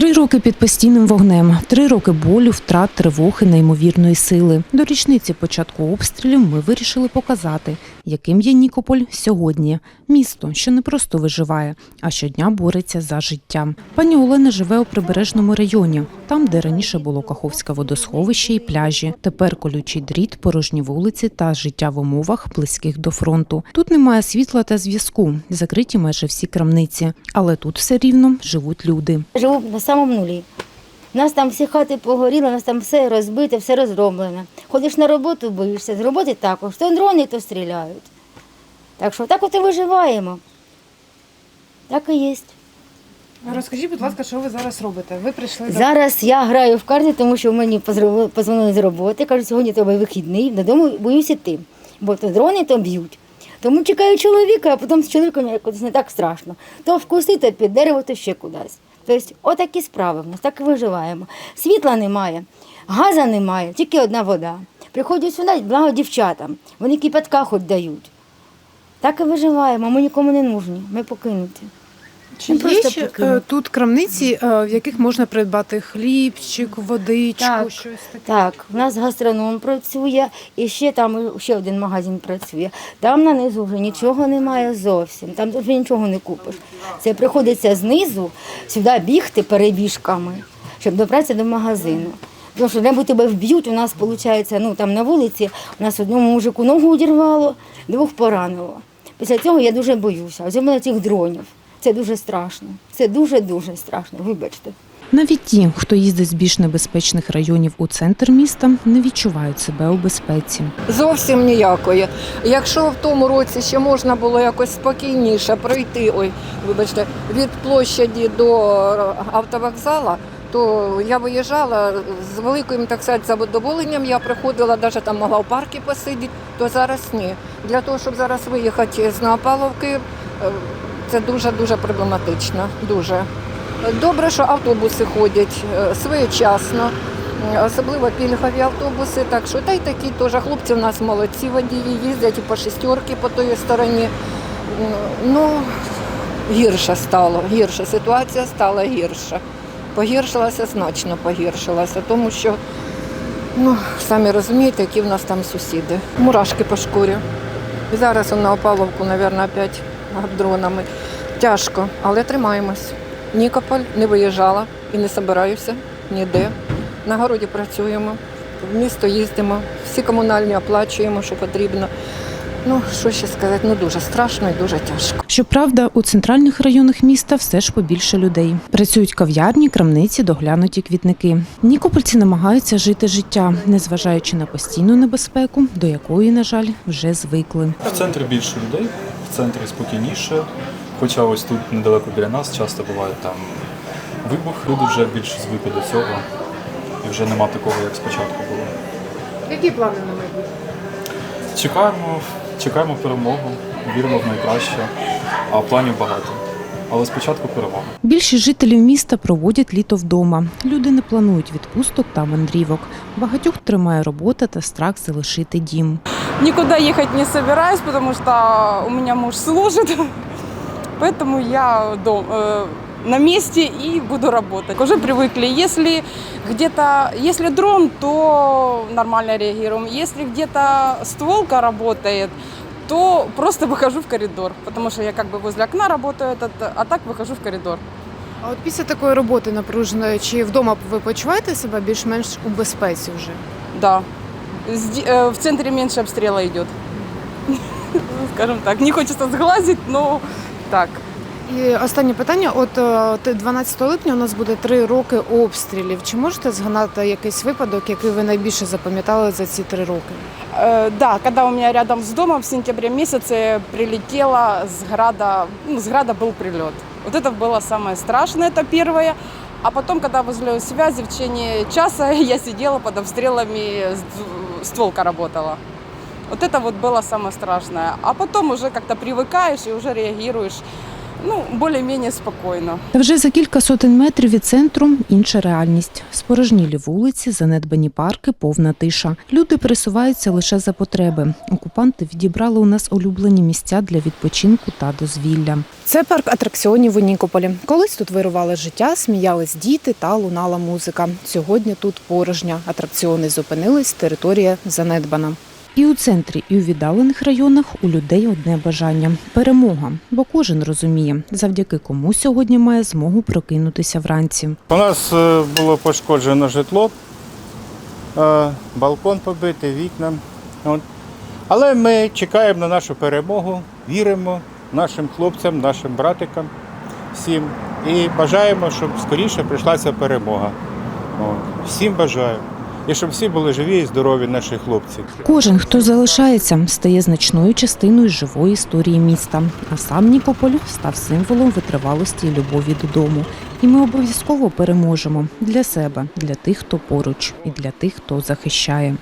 Три роки під постійним вогнем, три роки болю, втрат, тривоги, неймовірної сили. До річниці початку обстрілів ми вирішили показати, яким є Нікополь сьогодні. Місто, що не просто виживає, а щодня бореться за життя. Пані Олена живе у прибережному районі, там, де раніше було Каховське водосховище і пляжі. Тепер колючий дріт, порожні вулиці та життя в умовах близьких до фронту. Тут немає світла та зв'язку, закриті майже всі крамниці, але тут все рівно живуть люди. Живу на самому нулі. У нас там всі хати погоріли, у нас там все розбите, все розроблене. Ходиш на роботу, боїшся, з роботи також. То дрони, то стріляють. Так що так от і виживаємо. Так і є. Розкажіть, будь ласка, що ви зараз робите? Ви прийшли до Зараз я граю в карти, тому що мені позвонили з роботи. Кажуть, сьогодні тебе вихідний, додому боюся йти. Бо то дрони то б'ють. Тому чекаю чоловіка, а потім з чоловіком якось не так страшно. То вкуси, то під дерево, то ще кудись. Тобто, отакі справи в нас, так і виживаємо. Світла немає, газа немає, тільки одна вода. Приходять сюди, благо дівчатам, вони кипятка хоч дають. Так і виживаємо, ми нікому не нужні, ми покинуті. Чи ну, є просто ще е, тут крамниці, е, в яких можна придбати хлібчик, водичку, Так. щось таке? Так, у нас гастроном працює, і ще там ще один магазин працює. Там на низу вже нічого немає зовсім. Там вже нічого не купиш. Це приходиться знизу сюди бігти перебіжками, щоб добратися до магазину. Тому що небудь тебе вб'ють, у нас виходить, ну там на вулиці, у нас одному мужику ногу одірвало, двох поранило. Після цього я дуже боюся. Особливо цих дронів. Це дуже страшно. Це дуже-дуже страшно, вибачте. Навіть ті, хто їздить з більш небезпечних районів у центр міста, не відчувають себе у безпеці. Зовсім ніякої. Якщо в тому році ще можна було якось спокійніше пройти, ой, вибачте, від площаді до автовокзала, то я виїжджала з великим так сказати, задоволенням. Я приходила, навіть там могла в парку посидіти, то зараз ні. Для того, щоб зараз виїхати з Новопавловки, е, це дуже дуже проблематично. Дуже. Добре, що автобуси ходять е, своєчасно. Особливо пільгові автобуси, так що та й такі теж хлопці в нас молодці водії, їздять і по шестерки по тої стороні. Ну, гірше стало, гірше, ситуація стала гірша. Погіршилася, значно погіршилася, тому що, ну, самі розумієте, які в нас там сусіди. Мурашки по шкурі. Зараз на опаловку, мабуть, опять дронами. Тяжко, але тримаємось. Нікополь не виїжджала і не збираюся ніде. На городі працюємо, в місто їздимо, всі комунальні оплачуємо, що потрібно. Ну, що ще сказати, ну дуже страшно і дуже тяжко. Щоправда, у центральних районах міста все ж побільше людей. Працюють кав'ярні, крамниці, доглянуті квітники. Нікопольці намагаються жити життя, незважаючи на постійну небезпеку, до якої, на жаль, вже звикли. В центрі більше людей, в центрі спокійніше. Хоча ось тут недалеко біля нас часто буває там вибух, люди вже більш звикли до цього. І вже нема такого, як спочатку було. Які плани на майбутнє? Чекаємо, чекаємо перемогу, віримо в найкраще, а планів багато Але спочатку перемога. Більшість жителів міста проводять літо вдома. Люди не планують відпусток та мандрівок. Багатьох тримає робота та страх залишити дім. Никуда ехать не собираюсь, потому что у меня муж служит. Поэтому я дом, э, на месте и буду работать. Уже привыкли. Если где-то, если дрон, то нормально реагируем. Если где-то стволка работает, то просто выхожу в коридор, потому что я как бы возле окна работаю, этот, а так выхожу в коридор. А от після такої роботи напруженої, чи вдома ви почуваєте себе більш-менш у безпеці вже? Да. Сди- э, В центре меньше обстрела идет. Скажем так. Не хочется сглазить, но так. І останнє питання: от е, те- 12 липня у нас буде три роки обстрілів. Чи можете згадати якийсь випадок, який ви найбільше запам'ятали за ці три роки? Э, Да, когда у меня рядом с домом в сентябре месяце прилетело с града, ну, с града был прилет. Вот это было самое страшное, это первое. А потом, когда возле связи в течение часа я сидела под обстрелами, с- стволка работала. Вот это вот было самое страшное. А потом уже как-то привыкаешь и уже реагируешь ну, более-менее спокойно. Та вже за кілька сотень метрів від центру інша реальність. Спорожнілі вулиці, занедбані парки, повна тиша. Люди пересуваються лише за потреби. Окупанти відібрали у нас улюблені місця для відпочинку та дозвілля. Це парк атракціонів у Нікополі. Колись тут вирували життя, сміялись діти та лунала музика. Сьогодні тут порожня. Атракціони зупинились, територія занедбана. І у центрі, і у віддалених районах у людей одне бажання перемога. Бо кожен розуміє, завдяки кому сьогодні має змогу прокинутися вранці. У нас е, було пошкоджено житло, е, балкон побитий, вікна. Але ми чекаємо на нашу перемогу, віримо нашим хлопцям, нашим братикам, всім. І бажаємо, щоб скоріше прийшла ця перемога. Всім бажаю. І щоб всі були живі і здорові, наші хлопці. Кожен, хто залишається, стає значною частиною живої історії міста. А сам Нікополь став символом витривалості і любові додому. І ми обов'язково переможемо для себе, для тих, хто поруч, і для тих, хто захищає.